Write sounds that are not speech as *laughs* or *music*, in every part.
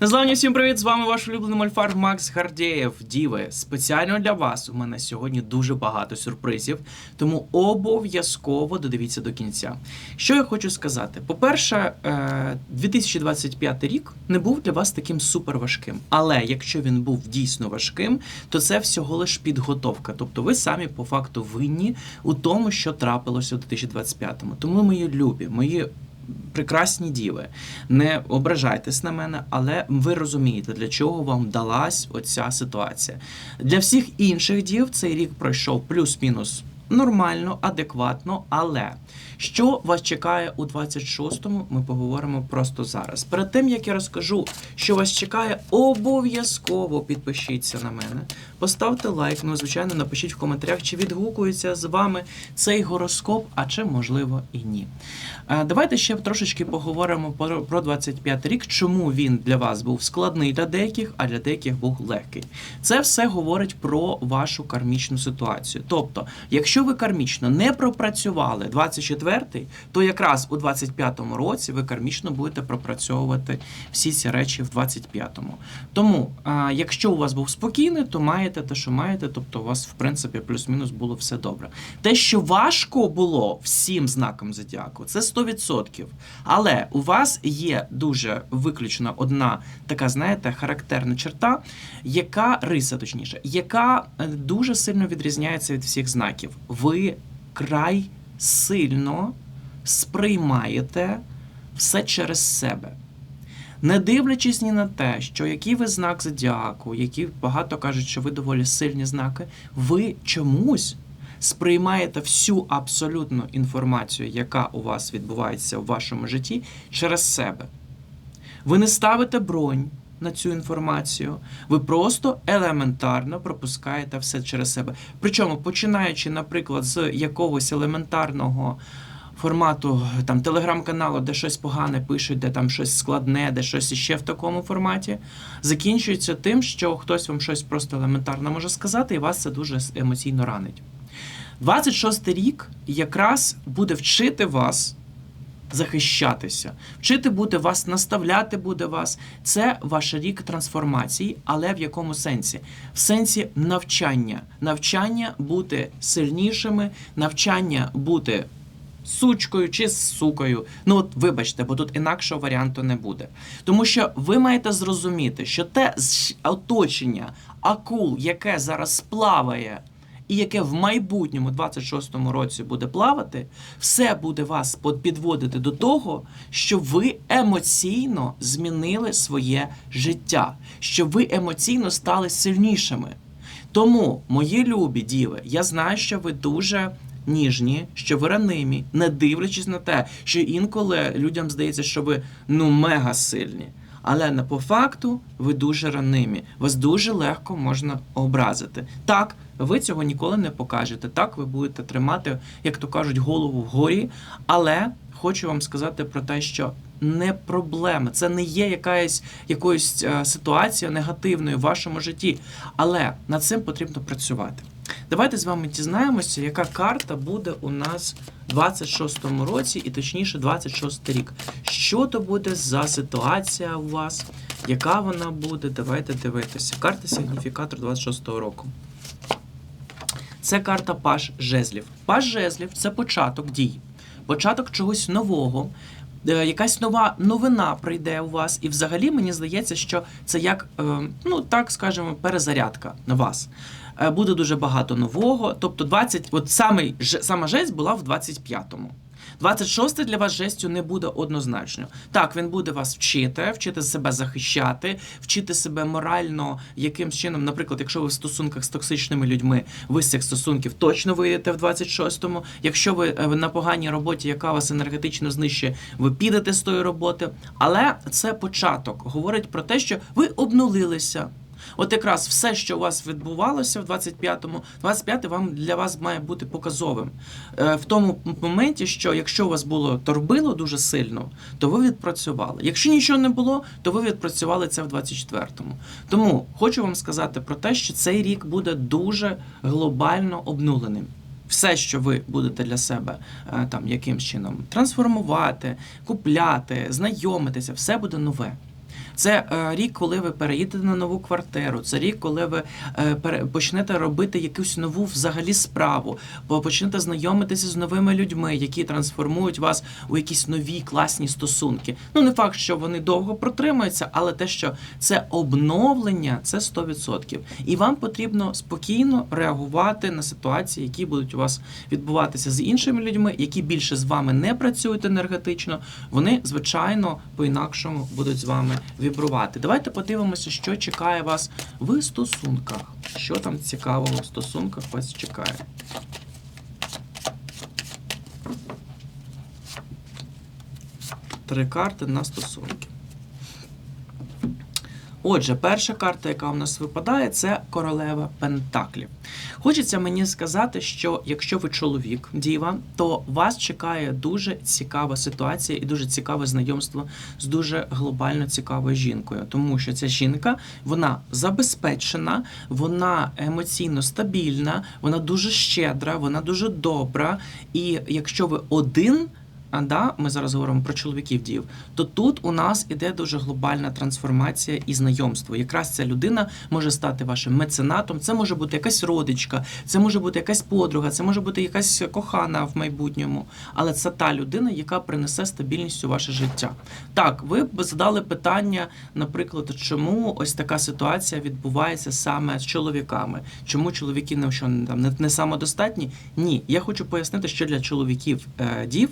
Незламні всім привіт! З вами ваш улюблений мольфар Макс Гардєєв. Діви, спеціально для вас у мене сьогодні дуже багато сюрпризів, тому обов'язково додивіться до кінця. Що я хочу сказати? По-перше, е, 2025 рік не був для вас таким супер важким. Але якщо він був дійсно важким, то це всього лиш підготовка. Тобто ви самі по факту винні у тому, що трапилося у 2025-му. Тому мої любі, мої прекрасні діви. Не ображайтесь на мене, але ви розумієте, для чого вам далась оця ситуація. Для всіх інших дів цей рік пройшов плюс-мінус. Нормально, адекватно, але що вас чекає у 26-му, ми поговоримо просто зараз. Перед тим як я розкажу, що вас чекає, обов'язково підпишіться на мене, поставте лайк. Ну, звичайно, напишіть в коментарях, чи відгукується з вами цей гороскоп, а чи можливо і ні. Давайте ще трошечки поговоримо про про 25 рік, чому він для вас був складний для деяких, а для деяких був легкий. Це все говорить про вашу кармічну ситуацію. Тобто, якщо ви кармічно не пропрацювали 24-й, то якраз у 25-му році ви кармічно будете пропрацьовувати всі ці речі в 25-му. Тому, якщо у вас був спокійний, то маєте те, що маєте, тобто у вас, в принципі, плюс-мінус було все добре. Те, що важко було всім знакам зодіаку, це 100%. Але у вас є дуже виключно одна така, знаєте, характерна черта, яка риса, точніше, яка е, дуже сильно відрізняється від всіх знаків. Ви край сильно сприймаєте все через себе. Не дивлячись ні на те, що який ви знак зодіаку, які багато кажуть, що ви доволі сильні знаки, ви чомусь сприймаєте всю абсолютну інформацію, яка у вас відбувається в вашому житті, через себе. Ви не ставите бронь на цю інформацію, ви просто елементарно пропускаєте все через себе. Причому, починаючи, наприклад, з якогось елементарного формату там телеграм-каналу, де щось погане пишуть, де там щось складне, де щось іще в такому форматі, закінчується тим, що хтось вам щось просто елементарно може сказати, і вас це дуже емоційно ранить. 26 рік якраз буде вчити вас захищатися, вчити буде вас, наставляти буде вас. Це ваш рік трансформації, але в якому сенсі? В сенсі навчання, навчання бути сильнішими, навчання бути сучкою чи сукою. Ну от вибачте, бо тут інакшого варіанту не буде. Тому що ви маєте зрозуміти, що те оточення акул, яке зараз плаває. І яке в майбутньому, 26-му році, буде плавати, все буде вас підводити до того, що ви емоційно змінили своє життя, що ви емоційно стали сильнішими. Тому, мої любі діви, я знаю, що ви дуже ніжні, що ви ранимі, не дивлячись на те, що інколи людям здається, що ви ну мега сильні. Але не по факту ви дуже ранимі. Вас дуже легко можна образити. Так, ви цього ніколи не покажете. Так, ви будете тримати, як то кажуть, голову вгорі. Але хочу вам сказати про те, що не проблема, це не є якась якоюсь е, ситуація негативною в вашому житті. Але над цим потрібно працювати. Давайте з вами дізнаємося, яка карта буде у нас в 26-му році, і точніше 26 рік. Що то буде за ситуація у вас? Яка вона буде? Давайте дивитися. Карта сигніфікатор 26-го року. Це карта Паш Жезлів. Паш Жезлів це початок дій, початок чогось нового. е, Якась нова новина прийде у вас, і взагалі мені здається, що це як, е, ну так скажемо, перезарядка на вас. Е, Буде дуже багато нового. Тобто 20, от саме, сама жесть була в 25-му. 26 для вас жестю не буде однозначно. Так, він буде вас вчити, вчити себе захищати, вчити себе морально якимсь чином. Наприклад, якщо ви в стосунках з токсичними людьми, ви з цих стосунків точно вийдете в 26-му. Якщо ви е, на поганій роботі, яка вас енергетично знищує, ви підете з тої роботи. Але це початок говорить про те, що ви обнулилися. От якраз все, що у вас відбувалося в 25-му, 25-й вам для вас має бути показовим. Е, в тому моменті, що якщо у вас було торбило дуже сильно, то ви відпрацювали. Якщо нічого не було, то ви відпрацювали це в 24-му. Тому хочу вам сказати про те, що цей рік буде дуже глобально обнуленим. Все, що ви будете для себе е, там якимсь чином трансформувати, купляти, знайомитися, все буде нове. Це е, рік, коли ви переїдете на нову квартиру. Це рік, коли ви е, почнете робити якусь нову взагалі справу, бо почнете знайомитися з новими людьми, які трансформують вас у якісь нові класні стосунки. Ну не факт, що вони довго протримаються, але те, що це обновлення, це 100%. І вам потрібно спокійно реагувати на ситуації, які будуть у вас відбуватися з іншими людьми, які більше з вами не працюють енергетично. Вони, звичайно, по-інакшому будуть з вами вібрувати. Давайте подивимося, що чекає вас в стосунках. Що там цікавого в стосунках вас чекає. Три карти на стосунки. Отже, перша карта, яка у нас випадає, це королева Пентаклів. Хочеться мені сказати, що якщо ви чоловік, діва, то вас чекає дуже цікава ситуація і дуже цікаве знайомство з дуже глобально цікавою жінкою, тому що ця жінка вона забезпечена, вона емоційно стабільна, вона дуже щедра, вона дуже добра. І якщо ви один. Да, ми зараз говоримо про чоловіків дів, то тут у нас іде дуже глобальна трансформація і знайомство. Якраз ця людина може стати вашим меценатом. Це може бути якась родичка, це може бути якась подруга, це може бути якась кохана в майбутньому. Але це та людина, яка принесе стабільність у ваше життя. Так, ви б задали питання, наприклад, чому ось така ситуація відбувається саме з чоловіками? Чому чоловіки не що там не, самодостатні? Ні, я хочу пояснити, що для чоловіків е, дів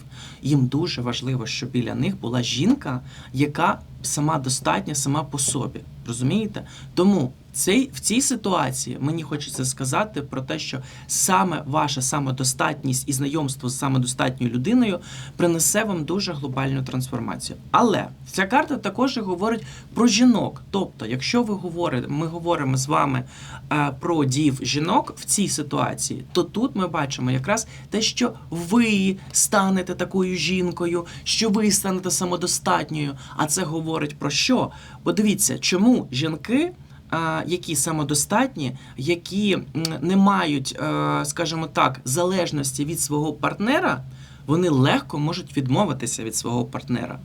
їм дуже важливо, щоб біля них була жінка, яка сама достатня, сама по собі. Розумієте? Тому цей, в цій ситуації мені хочеться сказати про те, що саме ваша самодостатність і знайомство з самодостатньою людиною принесе вам дуже глобальну трансформацію. Але ця карта також говорить про жінок. Тобто, якщо ви говорите, ми говоримо з вами е, про дів жінок в цій ситуації, то тут ми бачимо якраз те, що ви станете такою жінкою, що ви станете самодостатньою. А це говорить про що? Подивіться, чому жінки. А, Які самодостатні, які не мають, е, скажімо так, залежності від свого партнера, вони легко можуть відмовитися від свого партнера.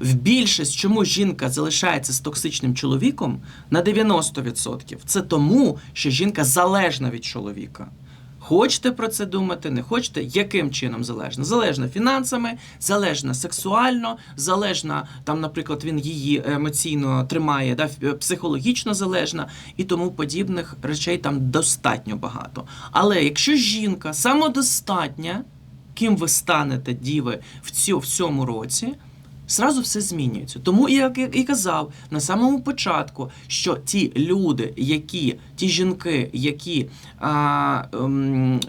В більшість, чому жінка залишається з токсичним чоловіком на 90%, це тому, що жінка залежна від чоловіка. Хочете про це думати, не хочете, яким чином залежна? Залежна фінансами, залежна сексуально, залежна, там, наприклад, він її емоційно тримає, да, психологічно залежна і тому подібних речей там достатньо багато. Але якщо жінка самодостатня, ким ви станете діви в цьому році, Сразу все змінюється. Тому я і казав на самому початку, що ті люди, які ті жінки, які а, ем,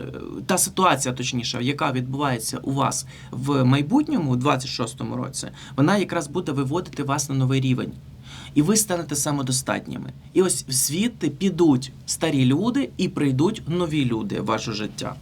та ситуація, точніше, яка відбувається у вас в майбутньому, у 26-му році, вона якраз буде виводити вас на новий рівень. І ви станете самодостатніми. І ось звідти підуть старі люди і прийдуть нові люди в ваше життя.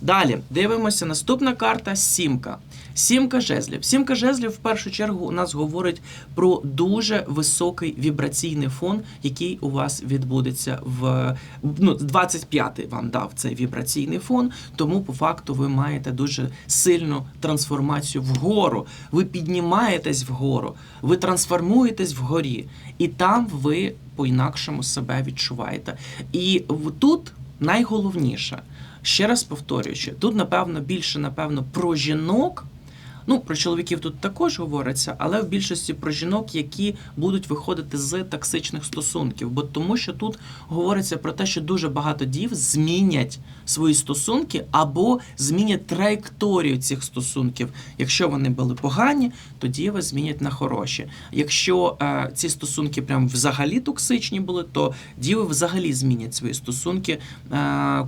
Далі дивимося. Наступна карта сімка. Сімка жезлів. Сімка жезлів в першу чергу у нас говорить про дуже високий вібраційний фон, який у вас відбудеться в ну, 25-й вам дав цей вібраційний фон. Тому по факту ви маєте дуже сильну трансформацію вгору. Ви піднімаєтесь вгору, ви трансформуєтесь вгорі, і там ви по-інакшому себе відчуваєте. І тут найголовніше. Ще раз повторюючи, тут, напевно, більше, напевно, про жінок. Ну, про чоловіків тут також говориться, але в більшості про жінок, які будуть виходити з токсичних стосунків. Бо тому, що тут говориться про те, що дуже багато дів змінять свої стосунки або змінять траєкторію цих стосунків. Якщо вони були погані, то діви змінять на хороші. Якщо е, ці стосунки прям взагалі токсичні були, то діви взагалі змінять свої стосунки е,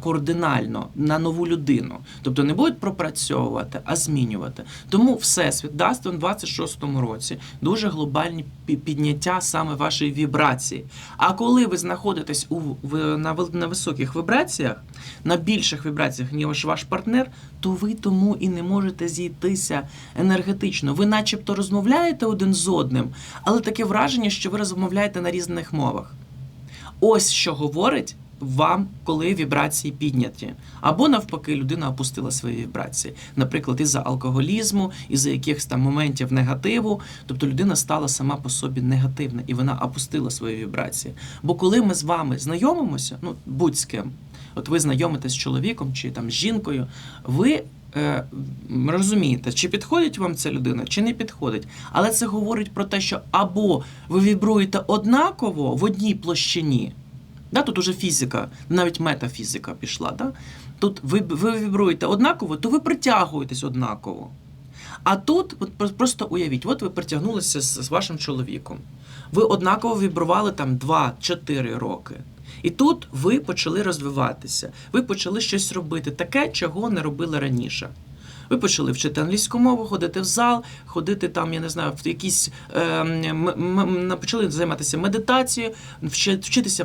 кардинально на нову людину. Тобто не будуть пропрацьовувати, а змінювати. Тому всесвіт дасть у 26-му році дуже глобальні підняття саме вашої вібрації. А коли ви знаходитесь у на, на високих вібраціях, на більших вібраціях, ніж ваш партнер, то ви тому і не можете зійтися енергетично. Ви, начебто, розмовляєте один з одним, але таке враження, що ви розмовляєте на різних мовах. Ось що говорить вам, коли вібрації підняті, або навпаки, людина опустила свої вібрації, наприклад, із-за алкоголізму, із-за якихось там моментів негативу, тобто людина стала сама по собі негативна і вона опустила свої вібрації. Бо коли ми з вами знайомимося, ну будь з ким, от ви знайомитесь з чоловіком чи там з жінкою, ви е, розумієте, чи підходить вам ця людина, чи не підходить. Але це говорить про те, що або ви вібруєте однаково в одній площині. Да, тут уже фізика, навіть метафізика пішла. Да? Тут ви, ви вібруєте однаково, то ви притягуєтесь однаково. А тут, от просто уявіть, от ви притягнулися з, з вашим чоловіком. Ви однаково вібрували там 2-4 роки. І тут ви почали розвиватися. Ви почали щось робити таке, чого не робили раніше. Ви почали вчити англійську мову, ходити в зал, ходити там, я не знаю, в якісь е, почали займатися медитацією, вчи- вчитися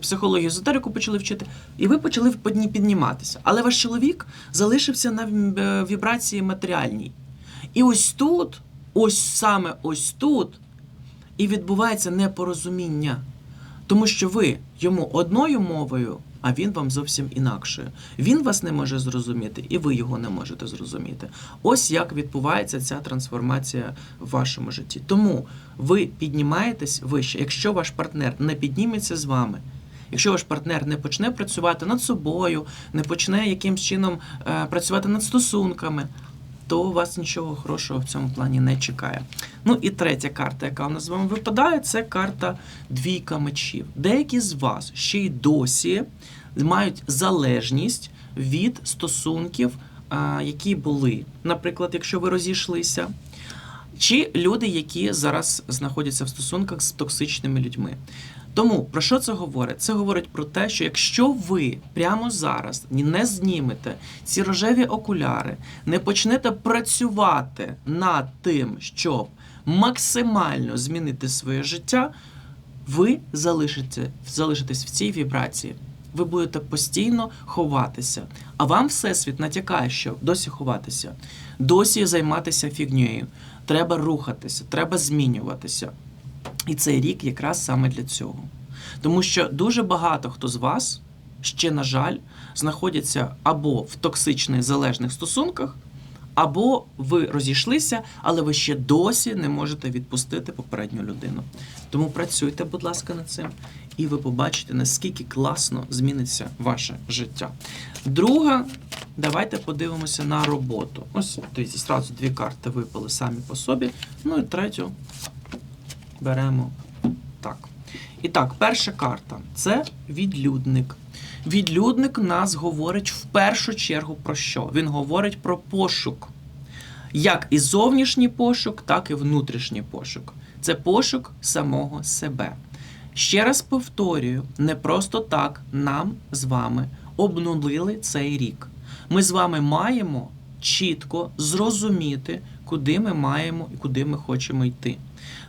психологію, езотерику почали вчити, і ви почали підні- підніматися. Але ваш чоловік залишився на е, вібрації матеріальній. І ось тут, ось саме ось тут, і відбувається непорозуміння. Тому що ви йому одною мовою, а він вам зовсім інакшою. Він вас не може зрозуміти, і ви його не можете зрозуміти. Ось як відбувається ця трансформація в вашому житті. Тому ви піднімаєтесь вище. Якщо ваш партнер не підніметься з вами, якщо ваш партнер не почне працювати над собою, не почне якимсь чином е, працювати над стосунками, то у вас нічого хорошого в цьому плані не чекає. Ну і третя карта, яка у нас з вами випадає, це карта двійка мечів. Деякі з вас ще й досі мають залежність від стосунків, які були. Наприклад, якщо ви розійшлися. Чи люди, які зараз знаходяться в стосунках з токсичними людьми. Тому про що це говорить? Це говорить про те, що якщо ви прямо зараз не знімете ці рожеві окуляри, не почнете працювати над тим, щоб максимально змінити своє життя, ви залишите, залишитесь в цій вібрації. Ви будете постійно ховатися. А вам Всесвіт натякає, що досі ховатися, досі займатися фігнею. Треба рухатися, треба змінюватися. І цей рік якраз саме для цього. Тому що дуже багато хто з вас ще, на жаль, знаходяться або в токсичних залежних стосунках, або ви розійшлися, але ви ще досі не можете відпустити попередню людину. Тому працюйте, будь ласка, над цим, і ви побачите, наскільки класно зміниться ваше життя. Друга, давайте подивимося на роботу. Ось дивіться, зразу дві карти випали самі по собі. Ну і третю беремо так. І так, перша карта це відлюдник. Відлюдник нас говорить в першу чергу про що? Він говорить про пошук. Як і зовнішній пошук, так і внутрішній пошук. Це пошук самого себе. Ще раз повторюю, не просто так нам з вами обнулили цей рік. Ми з вами маємо чітко зрозуміти, куди ми маємо і куди ми хочемо йти.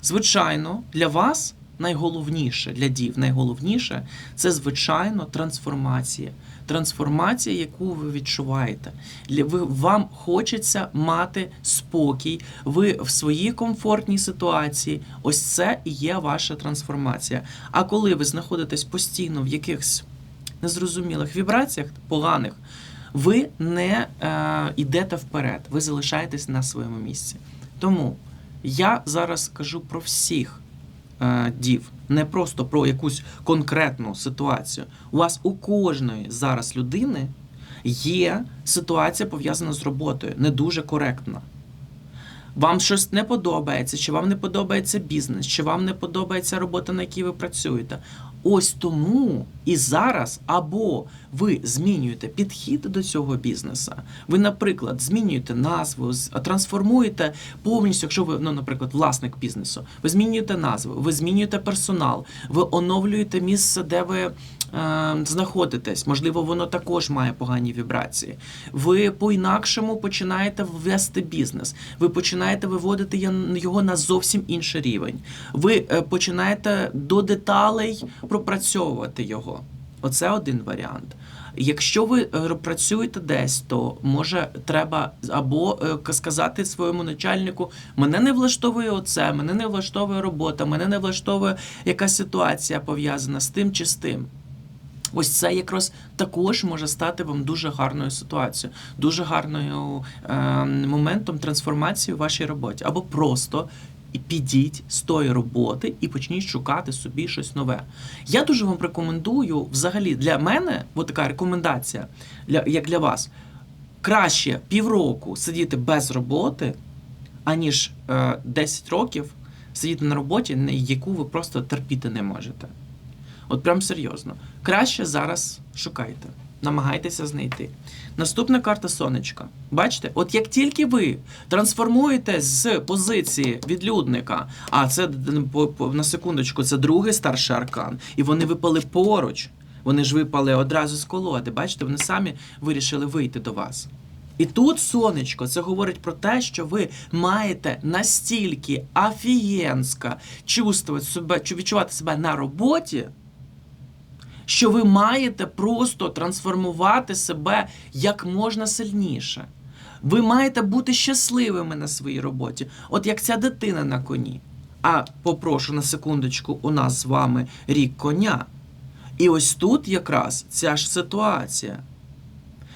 Звичайно, для вас найголовніше, для дів, найголовніше це, звичайно, трансформація. Трансформація, яку ви відчуваєте. Ви, вам хочеться мати спокій, ви в своїй комфортній ситуації. Ось це і є ваша трансформація. А коли ви знаходитесь постійно в якихось незрозумілих вібраціях, поганих, ви не е, йдете вперед, ви залишаєтесь на своєму місці. Тому я зараз кажу про всіх е, дів, не просто про якусь конкретну ситуацію. У вас у кожної зараз людини є ситуація пов'язана з роботою, не дуже коректна. Вам щось не подобається, чи вам не подобається бізнес, чи вам не подобається робота, на якій ви працюєте. Ось тому і зараз або ви змінюєте підхід до цього бізнесу, ви, наприклад, змінюєте назву, трансформуєте повністю, якщо ви, ну, наприклад, власник бізнесу, ви змінюєте назву, ви змінюєте персонал, ви оновлюєте місце, де ви знаходитесь. Можливо, воно також має погані вібрації. Ви по-інакшому починаєте ввести бізнес. Ви починаєте виводити його на зовсім інший рівень. Ви е, починаєте до деталей пропрацьовувати його. Оце один варіант. Якщо ви е, працюєте десь, то може треба або е, сказати своєму начальнику: мене не влаштовує оце, мене не влаштовує робота, мене не влаштовує якась ситуація пов'язана з тим чи з тим. Ось це якраз також може стати вам дуже гарною ситуацією, дуже гарною е, моментом трансформації у вашій роботі. Або просто підіть з тої роботи і почніть шукати собі щось нове. Я дуже вам рекомендую, взагалі, для мене, от така рекомендація, для, як для вас, краще півроку сидіти без роботи, аніж е, 10 років сидіти на роботі, яку ви просто терпіти не можете. От прям серйозно. Краще зараз шукайте, намагайтеся знайти. Наступна карта сонечка. Бачите, от як тільки ви трансформуєте з позиції відлюдника, а це на секундочку, це другий старший аркан, і вони випали поруч. Вони ж випали одразу з колоди. Бачите, вони самі вирішили вийти до вас. І тут сонечко, це говорить про те, що ви маєте настільки афієнсько чувствувати себе, відчувати себе на роботі, що ви маєте просто трансформувати себе як можна сильніше. Ви маєте бути щасливими на своїй роботі, от як ця дитина на коні. А попрошу на секундочку, у нас з вами рік коня. І ось тут якраз ця ж ситуація.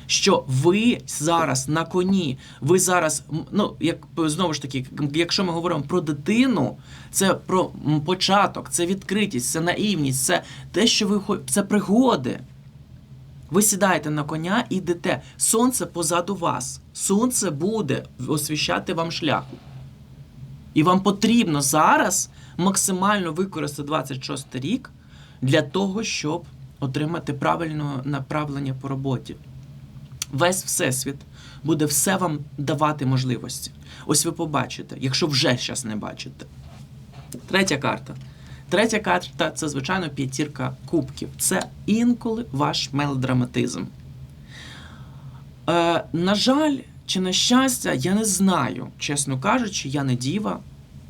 Що ви зараз на коні, ви зараз, ну як знову ж таки, якщо ми говоримо про дитину, це про початок, це відкритість, це наївність, це те, що ви це пригоди. Ви сідаєте на коня і йдете. Сонце позаду вас. Сонце буде освіщати вам шлях. І вам потрібно зараз максимально використати 26 рік для того, щоб отримати правильне направлення по роботі. Весь всесвіт буде все вам давати можливості. Ось ви побачите, якщо вже зараз не бачите. Третя карта. Третя карта це, звичайно, п'ятірка кубків. Це інколи ваш мелодраматизм. Е, на жаль, чи на щастя, я не знаю, чесно кажучи, я не діва.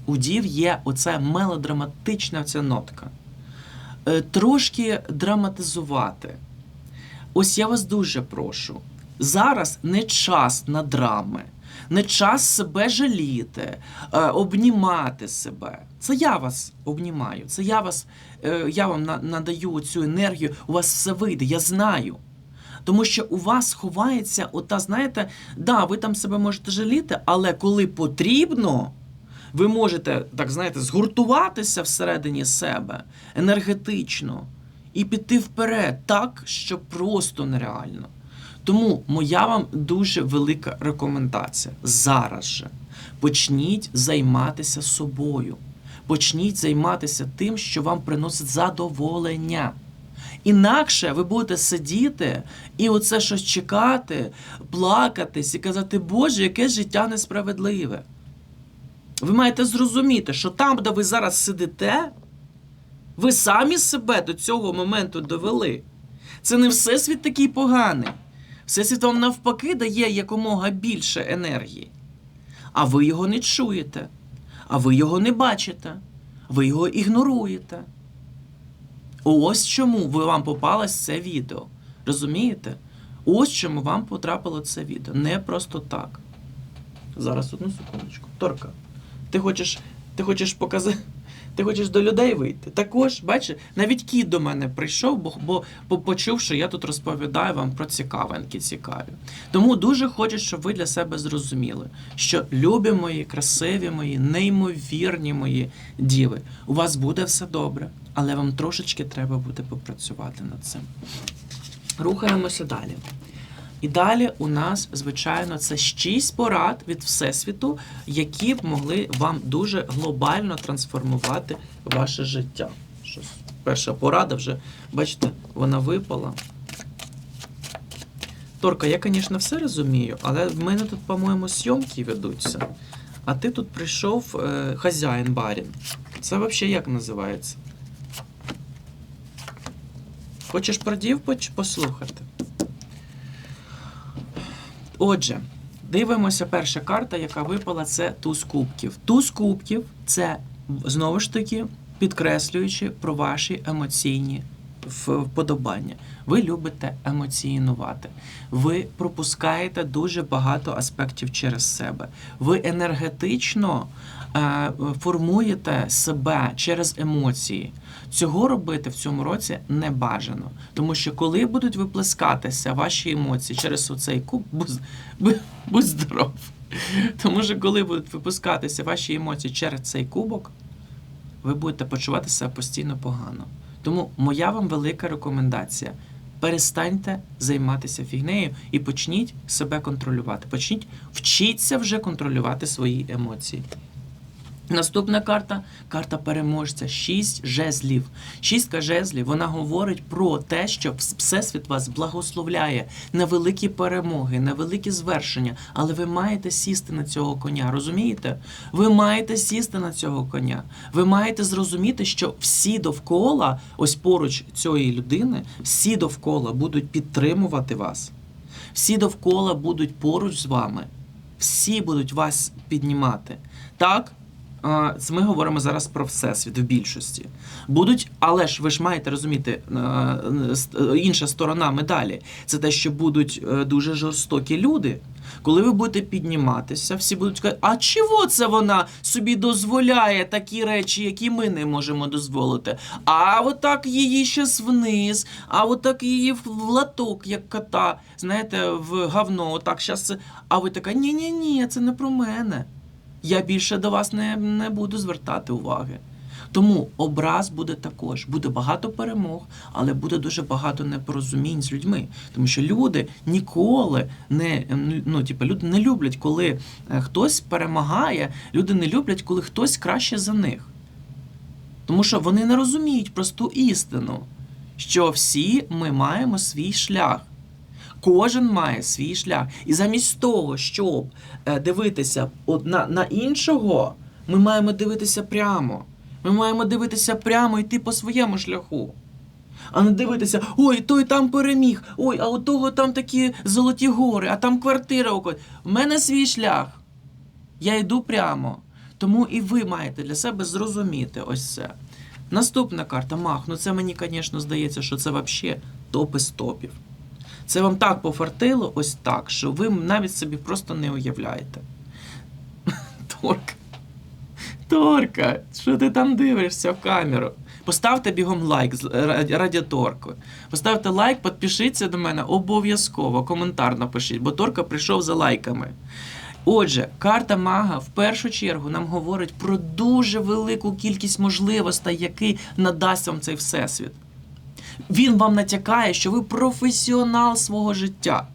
У дів є оця мелодраматична ця нотка. Е, трошки драматизувати. Ось я вас дуже прошу. Зараз не час на драми, не час себе жаліти, е, обнімати себе. Це я вас обнімаю, це я вас, е, я вам на- надаю цю енергію, у вас все вийде, я знаю. Тому що у вас ховається ота, знаєте, да, ви там себе можете жаліти, але коли потрібно, ви можете, так знаєте, згуртуватися всередині себе енергетично і піти вперед так, що просто нереально. Тому моя вам дуже велика рекомендація. Зараз же почніть займатися собою. Почніть займатися тим, що вам приносить задоволення. Інакше ви будете сидіти і оце щось чекати, плакатись і казати, Боже, яке життя несправедливе. Ви маєте зрозуміти, що там, де ви зараз сидите, ви самі себе до цього моменту довели. Це не всесвіт такий поганий. Всесвіт вам навпаки дає якомога більше енергії. А ви його не чуєте, а ви його не бачите, ви його ігноруєте. Ось чому ви вам попалось це відео. Розумієте? Ось чому вам потрапило це відео. Не просто так. Зараз одну секундочку. Торка, ти хочеш, ти хочеш показати. Ти хочеш до людей вийти? Також, бачиш, навіть кіт до мене прийшов, бо, бо, бо почув, що я тут розповідаю вам про цікавинки цікаві. Тому дуже хочу, щоб ви для себе зрозуміли, що любі мої, красиві мої, неймовірні мої діви, у вас буде все добре, але вам трошечки треба буде попрацювати над цим. Рухаємося далі. І далі у нас, звичайно, це шість порад від Всесвіту, які б могли вам дуже глобально трансформувати ваше життя. Щось. Перша порада вже, бачите, вона випала. Торка, я, звісно, все розумію, але в мене тут, по-моєму, зйомки ведуться. А ти тут прийшов е, хазяїн барін. Це взагалі як називається? Хочеш продів послухати? Отже, дивимося, перша карта, яка випала, це туз кубків. Туз кубків це знову ж таки підкреслюючи про ваші емоційні вподобання. Ви любите емоціонувати. Ви пропускаєте дуже багато аспектів через себе. Ви енергетично е, формуєте себе через емоції. Цього робити в цьому році не бажано. Тому що коли будуть виплескатися ваші емоції через оцей куб, будь, будь, здоров. Тому що коли будуть випускатися ваші емоції через цей кубок, ви будете почувати себе постійно погано. Тому моя вам велика рекомендація: перестаньте займатися фігнею і почніть себе контролювати. Почніть вчіться вже контролювати свої емоції. Наступна карта карта переможця. Шість жезлів. Шістка жезлів вона говорить про те, що Всесвіт вас благословляє на великі перемоги, на великі звершення, але ви маєте сісти на цього коня. Розумієте? Ви маєте сісти на цього коня. Ви маєте зрозуміти, що всі довкола, ось поруч цієї людини, всі довкола будуть підтримувати вас. Всі довкола будуть поруч з вами. Всі будуть вас піднімати. Так, це ми говоримо зараз про всесвіт в більшості. Будуть, але ж ви ж маєте розуміти, е, с- е, інша сторона медалі це те, що будуть е, дуже жорстокі люди. Коли ви будете підніматися, всі будуть казати, а чого це вона собі дозволяє такі речі, які ми не можемо дозволити? А отак її щас вниз, а отак її в латок, як кота, знаєте, в говно, отак щас. А ви така, ні-ні-ні, це не про мене я більше до вас не, не буду звертати уваги. Тому образ буде також, буде багато перемог, але буде дуже багато непорозумінь з людьми. Тому що люди ніколи не ну, типу, люди не люблять, коли е, хтось перемагає, люди не люблять, коли хтось краще за них. Тому що вони не розуміють просту істину, що всі ми маємо свій шлях. Кожен має свій шлях. І замість того, щоб е, дивитися на, на іншого, ми маємо дивитися прямо. Ми маємо дивитися прямо йти по своєму шляху. А не дивитися, ой, той там переміг, ой, а у того там такі золоті гори, а там квартира. у когось». У мене свій шлях. Я йду прямо. Тому і ви маєте для себе зрозуміти ось це. Наступна карта Мах. Ну це мені, звісно, здається, що це взагалі топи топів. Це вам так пофартило, ось так, що ви навіть собі просто не уявляєте. *laughs* Торка. Торка, що ти там дивишся в камеру? Поставте бігом лайк з- раді, раді Поставте лайк, підпишіться до мене обов'язково, коментар напишіть, бо Торка прийшов за лайками. Отже, карта мага в першу чергу нам говорить про дуже велику кількість можливостей, які надасть вам цей всесвіт. Він вам натякає, що ви професіонал свого життя.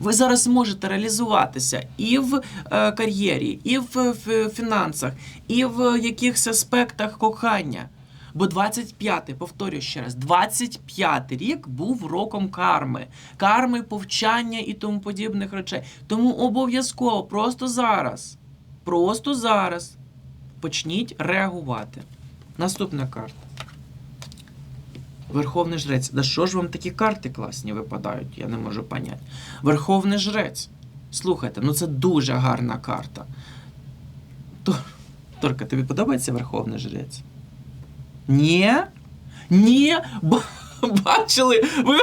Ви зараз можете реалізуватися і в е, кар'єрі, і в, в фінансах, і в якихось аспектах кохання. Бо 25-й, повторюю ще раз, 25-й рік був роком карми, карми, повчання і тому подібних речей. Тому обов'язково просто зараз, просто зараз почніть реагувати. Наступна карта. Верховний жрець. Да що ж вам такі карти класні випадають? Я не можу поняти. Верховний жрець. Слухайте, ну це дуже гарна карта. Торка, тобі подобається Верховний жрець? Ні? Ні? Ба- Бачили? Ви...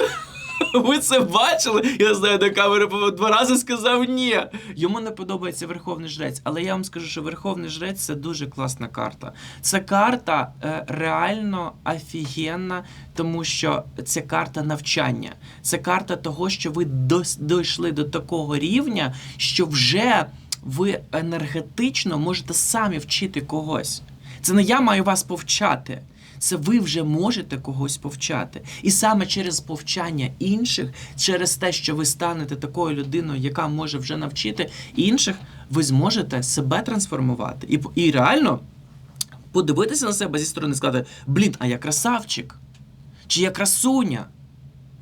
*laughs* Ви це бачили? Я знаю, до камери два рази сказав ні. Йому не подобається Верховний Жрець, але я вам скажу, що Верховний Жрець це дуже класна карта. Це карта е, реально офігенна, тому що це карта навчання. Це карта того, що ви дійшли до такого рівня, що вже ви енергетично можете самі вчити когось. Це не я маю вас повчати. Це ви вже можете когось повчати. І саме через повчання інших, через те, що ви станете такою людиною, яка може вже навчити інших, ви зможете себе трансформувати. І, і реально подивитися на себе зі сторони і сказати: блін, а я красавчик, чи я красуня.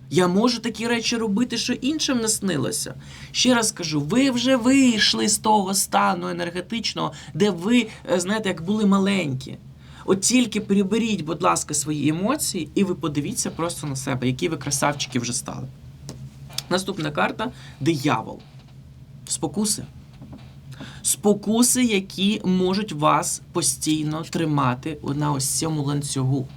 Я можу такі речі робити, що іншим не снилося. Ще раз кажу, ви вже вийшли з того стану енергетичного, де ви, е, знаєте, як були маленькі. От тільки приберіть, будь ласка, свої емоції, і ви подивіться просто на себе, які ви красавчики вже стали. Наступна карта диявол. Спокуси. Спокуси, які можуть вас постійно тримати на ось цьому ланцюгу.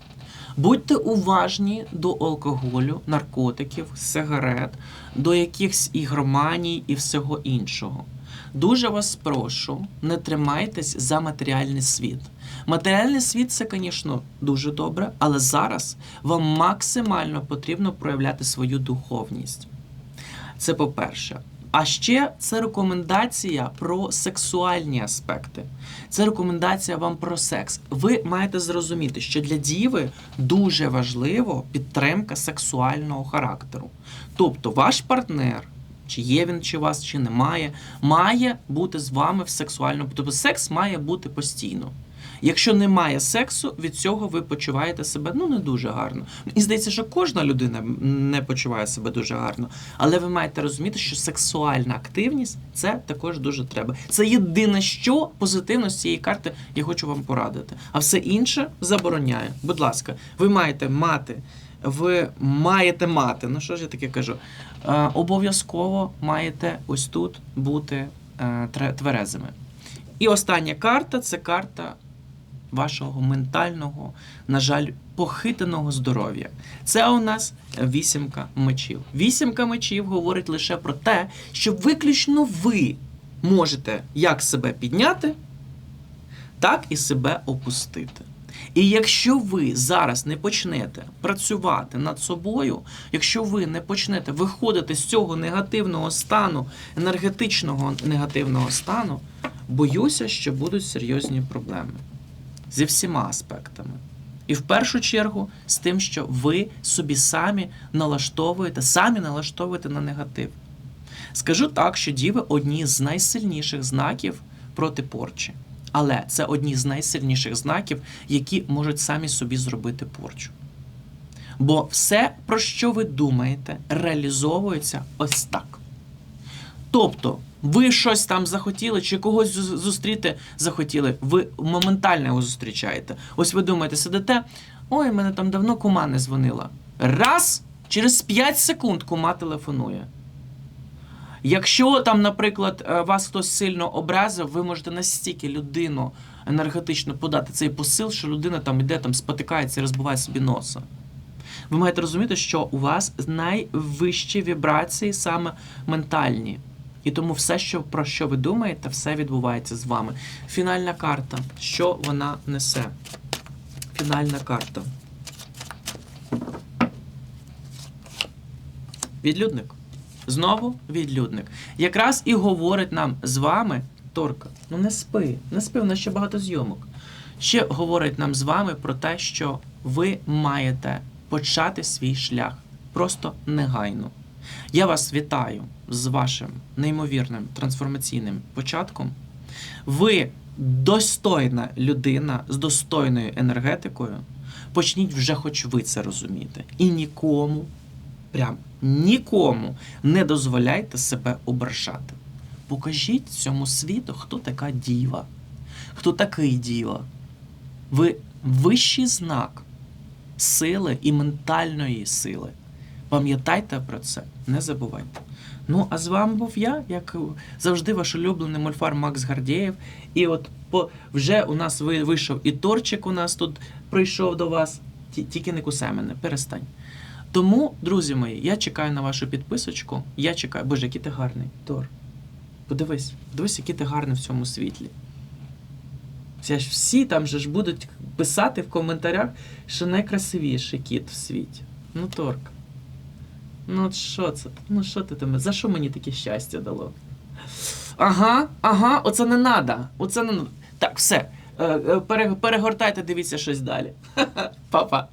Будьте уважні до алкоголю, наркотиків, сигарет, до якихось ігроманій і всього іншого. Дуже вас прошу, не тримайтесь за матеріальний світ. Матеріальний світ це, звісно, дуже добре, але зараз вам максимально потрібно проявляти свою духовність. Це по-перше. А ще це рекомендація про сексуальні аспекти. Це рекомендація вам про секс. Ви маєте зрозуміти, що для діви дуже важливо підтримка сексуального характеру. Тобто, ваш партнер, чи є він чи вас, чи немає, має бути з вами в сексуальному. Тобто секс має бути постійно. Якщо немає сексу, від цього ви почуваєте себе ну не дуже гарно. І здається, що кожна людина не почуває себе дуже гарно. Але ви маєте розуміти, що сексуальна активність це також дуже треба. Це єдине, що позитивно з цієї карти я хочу вам порадити. А все інше забороняю. Будь ласка, ви маєте мати. Ви маєте мати, ну що ж я таке кажу? Е, обов'язково маєте ось тут бути е, тверезими. І остання карта це карта вашого ментального, на жаль, похитаного здоров'я. Це у нас вісімка мечів. Вісімка мечів говорить лише про те, що виключно ви можете як себе підняти, так і себе опустити. І якщо ви зараз не почнете працювати над собою, якщо ви не почнете виходити з цього негативного стану, енергетичного негативного стану, боюся, що будуть серйозні проблеми зі всіма аспектами. І в першу чергу з тим, що ви собі самі налаштовуєте, самі налаштовуєте на негатив. Скажу так, що діви одні з найсильніших знаків проти порчі. Але це одні з найсильніших знаків, які можуть самі собі зробити порчу. Бо все, про що ви думаєте, реалізовується ось так. Тобто, ви щось там захотіли, чи когось зустріти захотіли, ви моментально його зустрічаєте. Ось ви думаєте, сидите, ой, мене там давно кума не дзвонила. Раз, через 5 секунд кума телефонує. Якщо там, наприклад, е, вас хтось сильно образив, ви можете настільки людину енергетично подати цей посил, що людина там іде, там спотикається і розбиває собі носа. Ви маєте розуміти, що у вас найвищі вібрації саме ментальні. І тому все, що, про що ви думаєте, все відбувається з вами. Фінальна карта. Що вона несе? Фінальна карта. Відлюдник. Знову відлюдник. Якраз і говорить нам з вами Торка. Ну не спи, не спи, у нас ще багато зйомок. Ще говорить нам з вами про те, що ви маєте почати свій шлях просто негайно. Я вас вітаю з вашим неймовірним трансформаційним початком. Ви достойна людина з достойною енергетикою. Почніть вже, хоч ви це розуміти. І нікому, прям нікому не дозволяйте себе ображати. Покажіть цьому світу, хто така діва, хто такий діва. Ви вищий знак сили і ментальної сили. Пам'ятайте про це, не забувайте. Ну, а з вами був я, як завжди, ваш улюблений мольфар Макс Гардєєв. І от по, вже у нас вийшов і торчик у нас тут прийшов до вас. Тільки не кусай мене, перестань. Тому, друзі мої, я чекаю на вашу підписочку. Я чекаю. Боже, який ти гарний, Тор. Подивись, подивись, який ти гарний в цьому світлі. Це ж всі там же ж будуть писати в коментарях, що найкрасивіший кіт в світі. Ну, Торк. Ну, от що це? Ну, що ти там? За що мені таке щастя дало? Ага, ага, оце не надо. Оце не. Так, все. Е, е, пере- Перегортайте, дивіться щось далі. *laughs* Па-па.